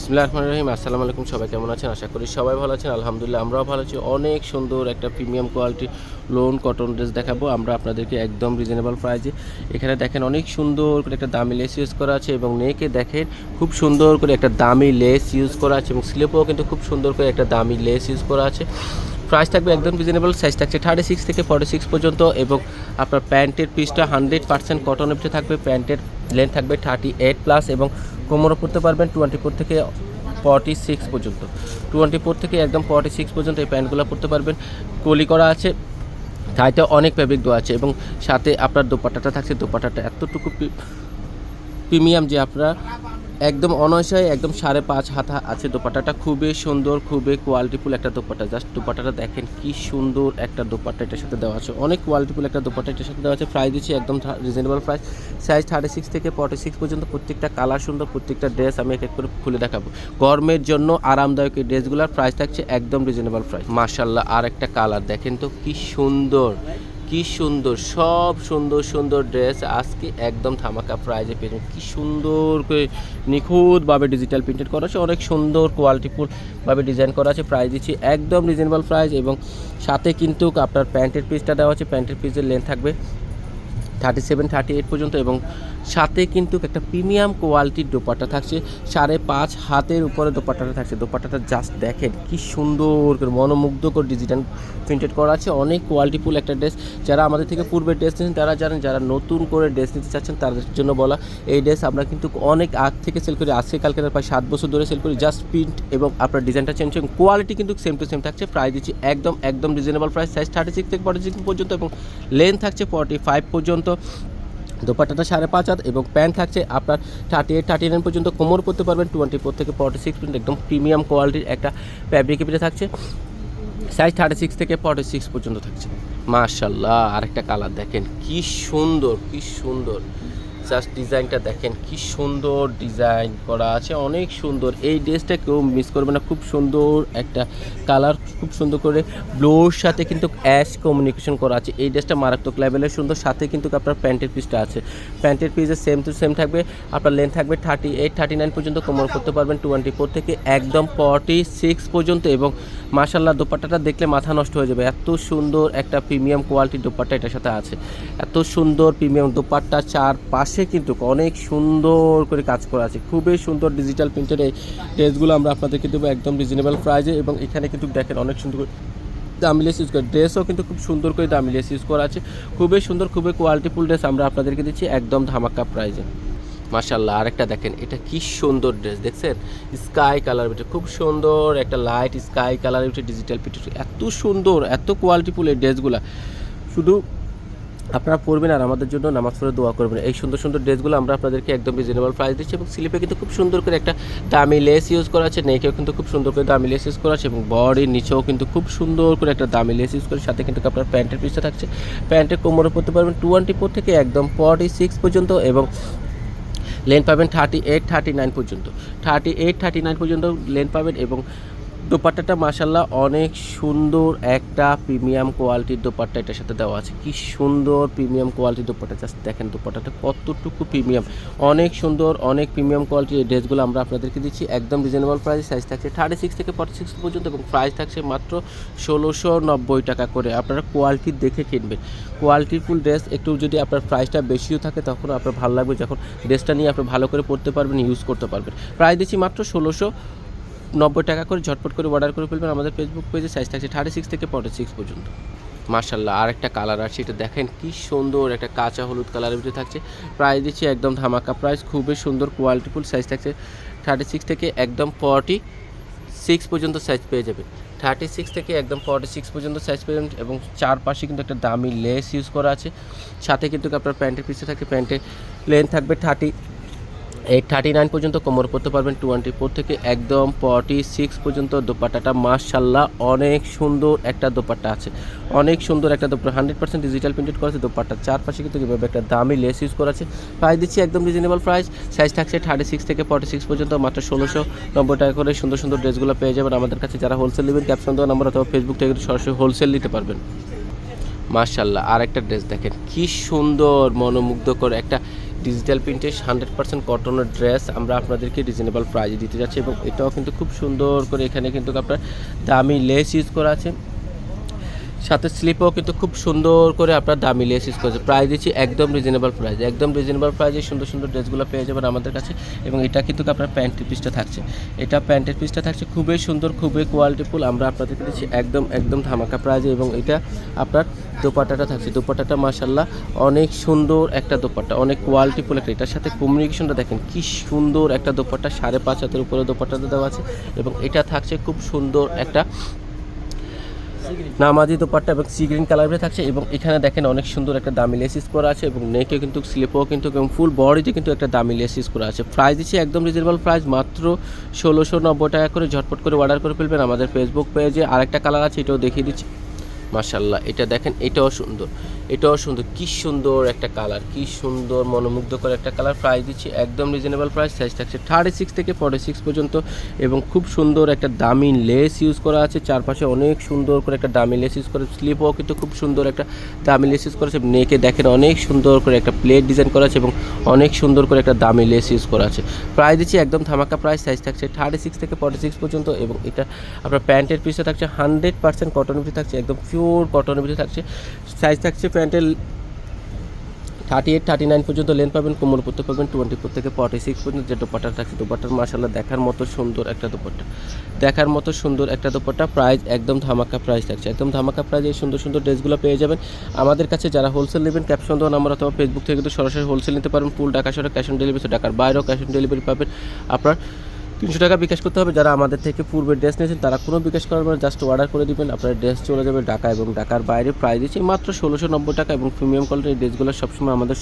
বিসমুল্লাহ রহিম, আসসালামু আলাইকুম, সবাই কেমন আছেন? আশা করি সবাই ভালো আছেন। আলহামদুলিল্লাহ, আমরাও ভালো আছি। অনেক সুন্দর একটা premium quality lawn cotton dress দেখাবো। আমরা আপনাদেরকে একদম রিজনেবল প্রাইজে এখানে দেখেন অনেক সুন্দর করে একটা দামি লেস ইউজ করা আছে এবং নেকে দেখেন খুব সুন্দর করে একটা দামি লেস ইউজ করা আছে এবং স্লিপও কিন্তু খুব সুন্দর করে একটা দামি লেস ইউজ করা আছে। প্রাইস থাকবে একদম রিজনেবল সাইজ থাকছে থার্টি সিক্স থেকে ফর্টি সিক্স পর্যন্ত এবং আপনার প্যান্টের পিসটা হান্ড্রেড পার্সেন্ট কটনের ভিতরে থাকবে, প্যান্টের লেন্থ থাকবে থার্টি এইট প্লাস এবং কোমরও পড়তে পারবেন, টোয়েন্টি ফোর থেকে ফর্টি সিক্স পর্যন্ত। টোয়েন্টি ফোর থেকে একদম ফর্টি সিক্স পর্যন্ত এই প্যান্টগুলো পরতে পারবেন। কলি করা আছে তাইতে অনেক ফেব্রিক দেওয়া আছে এবং সাথে আপনার দোপাট্টাটা থাকছে, দোপাট্টাটা এতটুকু প্রিমিয়াম যে আপনারা একদম অনয়সায় একদম সাড়ে পাঁচ হাতা আছে দোপাট্টাটা। খুবই সুন্দর, খুবই কোয়ালিটিফুল একটা দোপাট্টা। জাস্ট দোপাট্টাটা দেখেন কি সুন্দর একটা দোপাট্টা এটার সাথে দেওয়া আছে। অনেক কোয়ালিটিফুল একটা দোপাট্টা এটার সাথে দেওয়া আছে। প্রাইস দিচ্ছি একদম reasonable price size thirty six থেকে ফর্টি সিক্স পর্যন্ত প্রত্যেকটা কালার সুন্দর, প্রত্যেকটা ড্রেস আমি এক এক করে খুলে দেখাবো। গরমের জন্য আরামদায়ক এই ড্রেসগুলোর প্রাইস থাকছে একদম রিজনেবল প্রাইস মার্শাল্লাহ আর একটা কালার দেখেন তো কি সুন্দর। কি সুন্দর, সব সুন্দর সুন্দর ড্রেস আজকে একদম থামাকা প্রাইজে পেয়ে কি সুন্দর করে নিখুঁতভাবে ডিজিটাল প্রিন্টেড করা আছে। অনেক সুন্দর কোয়ালিটিফুলভাবে ডিজাইন করা আছে। প্রাইস দিচ্ছি একদম রিজনেবল প্রাইস এবং সাথে কিন্তু আপনার প্যান্টের পিসটা দেওয়া আছে। প্যান্টের পিসের লেন্থ থাকবে থার্টি সেভেন থার্টি এইট পর্যন্ত এবং সাথে কিন্তু একটা প্রিমিয়াম কোয়ালিটির দোপাট্টা থাকছে। সাড়ে পাঁচ হাতের উপরে দোপাট্টাটা থাকছে। দোপাট্টাটা জাস্ট দেখেন কি সুন্দর করে, মনোমুগ্ধকর ডিজিটাল প্রিন্টেড করা আছে। অনেক কোয়ালিটিফুল একটা ড্রেস যারা আমাদের থেকে পূর্বে ড্রেস নিয়েছেন, তারা জানেন, যারা নতুন করে ড্রেস নিতে চাচ্ছেন, তাদের জন্য বলা, এই ড্রেস আমরা কিন্তু অনেক আগ থেকে সেল করি, আজকে কালকে প্রায় সাত বছর ধরে সেল করি। জাস্ট প্রিন্ট এবং আপনার ডিজাইনটা চেঞ্জ এবং কোয়ালিটি কিন্তু সেম টু সেম থাকছে। প্রাইস দিচ্ছি একদম একদম reasonable price size thirty six থেকে ফর্টি সিক্স পর্যন্ত এবং লেন্থ থাকছে ফর্টি ফাইভ পর্যন্ত। দোপাট্টাটা সাড়ে পাঁচ হাত এবং প্যান্ট থাকছে আপনার থার্টি এইট, থার্টি নাইন পর্যন্ত। কোমর করতে পারবেন টোয়েন্টি ফোর থেকে ফর্টি সিক্স পর্যন্ত। একদম প্রিমিয়াম কোয়ালিটির একটা ফ্যাব্রিকের ভিতরে থাকছে। সাইজ থার্টি সিক্স থেকে ফর্টি সিক্স পর্যন্ত থাকছে। মার্শাল্লাহ আরেকটা কালার দেখেন। কি সুন্দর কি সুন্দর। জাস্ট ডিজাইনটা দেখেন, কি সুন্দর ডিজাইন করা আছে, অনেক সুন্দর। এই ড্রেসটা কেউ মিস করবে না, খুব সুন্দর একটা কালার খুব সুন্দর করে ব্লোর সাথে কিন্তু অ্যাশ কমিউনিকেশন করা আছে। এই ড্রেসটা মারাত্মক লেভেলের সুন্দর, সাথে কিন্তু আপনার প্যান্টের পিসটা আছে। প্যান্টের পিসে সেম টু সেম থাকবে, আপনার লেন্থ থাকবে থার্টি এইট থার্টি নাইন পর্যন্ত কোমর করতে পারবেন টোয়েন্টি ফোর থেকে একদম ফর্টি সিক্স পর্যন্ত এবং মাসাল্লাহ দোপাট্টাটা দেখলে মাথা নষ্ট হয়ে যাবে। এত সুন্দর একটা প্রিমিয়াম কোয়ালিটির দোপাট্টা এটার সাথে আছে। এত সুন্দর প্রিমিয়াম দোপাট্টা চার পাশে কিন্তু অনেক সুন্দর করে কাজ করা আছে। খুবই সুন্দর ডিজিটাল প্রিন্টের এই ড্রেসগুলো আমরা আপনাদেরকে দেবো একদম রিজনেবল প্রাইজে এবং এখানে কিন্তু দেখেন অনেক সুন্দর করে দামি লেস ইউজ করে। ড্রেসও কিন্তু খুব সুন্দর করে দামি লেস ইউজ করা আছে। খুবই সুন্দর, খুবই কোয়ালিটিফুল ড্রেস আমরা আপনাদেরকে দিচ্ছি একদম ধামাকা প্রাইজে মাশাল্লাহ আরেকটা দেখেন, এটা কি সুন্দর ড্রেস দেখছেন? স্কাই কালার ভিতরে, খুব সুন্দর একটা লাইট স্কাই কালার ভিতরে ডিজিটাল পিটু এত সুন্দর, এত কোয়ালিটিফুল এই ড্রেসগুলো শুধু আপনারা পড়বেন আর আমাদের জন্য নামাজ পড়ে দোয়া করবেন। এই সুন্দর সুন্দর ড্রেসগুলো আমরা আপনাদেরকে একদম রিজনেবল প্রাইস দিচ্ছি এবং স্লিপে কিন্তু খুব সুন্দর করে একটা দামি লেস ইউজ করা আছে নেকেও কিন্তু খুব সুন্দর করে দামি লেস ইউজ করা আছে এবং বডির নিচেও কিন্তু খুব সুন্দর করে একটা দামি লেস ইউজ করে, সাথে কিন্তু আপনার প্যান্টের পিসটা থাকছে। প্যান্টের কোমরে পড়তে পারবেন টোয়েন্টি ফোর থেকে একদম ফর্টি সিক্স পর্যন্ত এবং লেন পাবেন থার্টি এইট থার্টি নাইন পর্যন্ত। থার্টি এইট থার্টি নাইন পর্যন্ত লেন পাবেন এবং দোপাট্টাটা মাসাল্লাহ অনেক সুন্দর একটা প্রিমিয়াম কোয়ালিটির দোপাট্টা এটার সাথে দেওয়া আছে। কি সুন্দর প্রিমিয়াম কোয়ালিটির দোপাট্টা, জাস্ট দেখেন দোপাট্টাটা কতটুকু প্রিমিয়াম। অনেক সুন্দর, অনেক প্রিমিয়াম কোয়ালিটির এই ড্রেসগুলো আমরা আপনাদেরকে দিচ্ছি, একদম রিজনেবল প্রাইস সাইজ থাকছে থার্টি সিক্স থেকে ফর্টি সিক্স পর্যন্ত এবং প্রাইস থাকছে মাত্র ষোলোশো নব্বই টাকা করে। আপনারা কোয়ালিটি দেখে কিনবেন। কোয়ালিটিফুল ড্রেস একটু যদি আপনার প্রাইসটা বেশিও থাকে তখন আপনার ভালো লাগবে যখন ড্রেসটা নিয়ে আপনি ভালো করে পড়তে পারবেন ইউজ করতে পারবেন। প্রাইস দিচ্ছি মাত্র ষোলোশো নব্বই টাকা করে ঝটপট করে অর্ডার করে ফেলবেন আমাদের ফেসবুক পেজে সাইজ থাকছে থার্টি সিক্স থেকে ফর্টি সিক্স পর্যন্ত। মার্শাল্লাহ আর একটা কালার আছে, এটা দেখেন কি সুন্দর, একটা কাঁচা হলুদ কালারের ভিতরে থাকছে। প্রাইস দিচ্ছি একদম ধামাকা প্রাইস খুবই সুন্দর কোয়ালিটিফুল সাইজ থাকছে। থার্টি সিক্স থেকে একদম ফর্টি সিক্স পর্যন্ত সাইজ পেয়ে যাবেন থার্টি সিক্স থেকে একদম ফর্টি সিক্স পর্যন্ত সাইজ পেয়ে যাবেন এবং চারপাশে কিন্তু একটা দামি লেস ইউজ করা আছে। সাথে কিন্তু আপনার প্যান্টের পিছে থাকে প্যান্টের লেন্থ থাকবে থার্টি এইট থার্টি নাইন পর্যন্ত কোমর পড়তে পারবেন টোয়েন্টি ফোর থেকে একদম ফর্টি সিক্স পর্যন্ত দোপাট্টাটা। মার্শাল্লাহ অনেক সুন্দর একটা দোপাট্টা আছে। অনেক সুন্দর একটা dupatta. Hundred percent digital printed করা আছে দোপাট্টার চারপাশে কিন্তু কীভাবে একটা দামি লেস ইউজ করা আছে। প্রাইস দিচ্ছি একদম রিজনেবল প্রাইস সাইজ থাকছে থার্টি সিক্স থেকে ফর্টি সিক্স পর্যন্ত, মাত্র ষোলোশো নব্বই টাকা করে সুন্দর সুন্দর ড্রেসগুলো পেয়ে যাবেন আমাদের কাছে। যারা হোলসেল নেবেন ক্যাপশন দেওয়া নাম্বার অথবা ফেসবুক থেকে সরাসরি হোলসেল নিতে পারবেন। মার্শাল্লাহ আর একটা ড্রেস দেখেন। কি সুন্দর, মনোমুগ্ধকর একটা ডিজিটাল প্রিন্টের হান্ড্রেড পার্সেন্ট কটনের ড্রেস আমরা আপনাদেরকে রিজনেবল প্রাইজে দিতে যাচ্ছি এবং এটাও কিন্তু খুব সুন্দর করে এখানে কিন্তু আপনার দামি লেস ইউজ করা আছে। সাথে স্লিপও কিন্তু খুব সুন্দর করে আপনার দাম লেস ইউজ করেছে। প্রাইস দিচ্ছি একদম রিজনেবল প্রাইস একদম রিজনেবল প্রাইসে সুন্দর সুন্দর ড্রেসগুলো পেয়ে যাবেন আমাদের কাছে এবং এটা কিন্তু আপনার প্যান্টের পিসটা থাকছে। এটা প্যান্টের পিসটা থাকছে খুবই সুন্দর, খুবই কোয়ালিটিফুল আমরা আপনাদেরকে দিচ্ছি একদম একদম ধামাকা প্রাইজে এবং এটা আপনার দোপাট্টাটা থাকছে। দোপাট্টাটা মাসাল্লাহ অনেক সুন্দর একটা দোপাট্টা, অনেক কোয়ালিটিফুল একটা। এটার সাথে কমিউনিকেশনটা দেখেন কি সুন্দর একটা দোপাট্টা, সাড়ে পাঁচ হাতের উপরে দোপাট্টাটা দেওয়া আছে এবং এটা থাকছে খুব সুন্দর একটা নামাজি দোপাট্টা এবং সি গ্রিন কালারে থাকছে এবং এখানে দেখেন অনেক সুন্দর একটা দামি লেসিস করা আছে এবং নেকে কিন্তু স্লিপও কিন্তু এবং ফুল বডিতে কিন্তু একটা দামি লেসিস করা আছে। প্রাইস দিচ্ছি একদম রিজনেবল প্রাইস মাত্র ষোলোশো নব্বই টাকা করে। ঝটপট করে অর্ডার করে ফেলবেন আমাদের ফেসবুক পেজে আরেকটা কালার আছে, এটাও দেখিয়ে দিচ্ছি। মাসাল্লাহ এটা দেখেন, এটাও সুন্দর। এটাও সুন্দর, কি সুন্দর একটা কালার কি সুন্দর মনোমুগ্ধকর একটা কালার প্রাইস দিচ্ছি একদম রিজনেবল প্রাইস সাইজ থাকছে থার্টি সিক্স থেকে ফর্টি সিক্স পর্যন্ত এবং খুব সুন্দর একটা দামি লেস ইউজ করা আছে, চারপাশে অনেক সুন্দর করে একটা দামি লেস ইউজ করে স্লিপও কিন্তু খুব সুন্দর একটা দামি লেস ইউজ করেছে নেকে দেখেন অনেক সুন্দর করে একটা প্লেট ডিজাইন করা আছে এবং অনেক সুন্দর করে একটা দামি লেস ইউজ করা আছে। প্রাইস দিচ্ছি একদম ধামাকা প্রাইস সাইজ থাকছে থার্টি সিক্স থেকে ফর্টি সিক্স পর্যন্ত এবং এটা আপনার প্যান্টের পিসে থাকছে হান্ড্রেড পার্সেন্ট কটনের ভিতরে থাকছে, একদম পিওর কটনের ভিতরে থাকছে সাইজ থাকছে প্যান্টের থার্টি এইট থার্টি নাইন পর্যন্ত লেন পাবেন কোমর পড়তে পাবেন টোয়েন্টি ফোর থেকে ফর্টি সিক্স পর্যন্ত যে দোপাট্টা থাকছে দোপাট্টার মাসাল্লাহ দেখার মতো সুন্দর একটা দোপাট্টা। দেখার মতো সুন্দর একটা দোপাট্টা প্রাইস একদম ধামাকা প্রাইস থাকছে। একদম ধামাকা প্রাইস এই সুন্দর সুন্দর ড্রেসগুলো পেয়ে যাবেন। আমাদের কাছে যারা হোলসেল নেবেন ক্যাপশন দেওয়া নাম্বার অথবা ফেসবুক থেকে কিন্তু সরাসরি হোলসেল নিতে পারেন ফুল ঢাকা সরে ক্যাশ অন ডেলিভারি ঢাকার বাইরেও ক্যাশ অন ডেলিভারি পাবেন আপনার। তিনশো টাকা বিকাশ করতে হবে। যারা আমাদের থেকে পূর্বে ড্রেস নিয়েছেন, তারা কোনো বিকাশ করার পরে জাস্ট অর্ডার করে দেবেন। আপনার ড্রেস চলে যাবে ঢাকা এবং ঢাকার বাইরে। প্রাইস দিচ্ছে মাত্র ষোলোশো নব্বই টাকা এবং প্রিমিয়াম কোয়ালিটির ড্রেসগুলো সবসময় আমাদের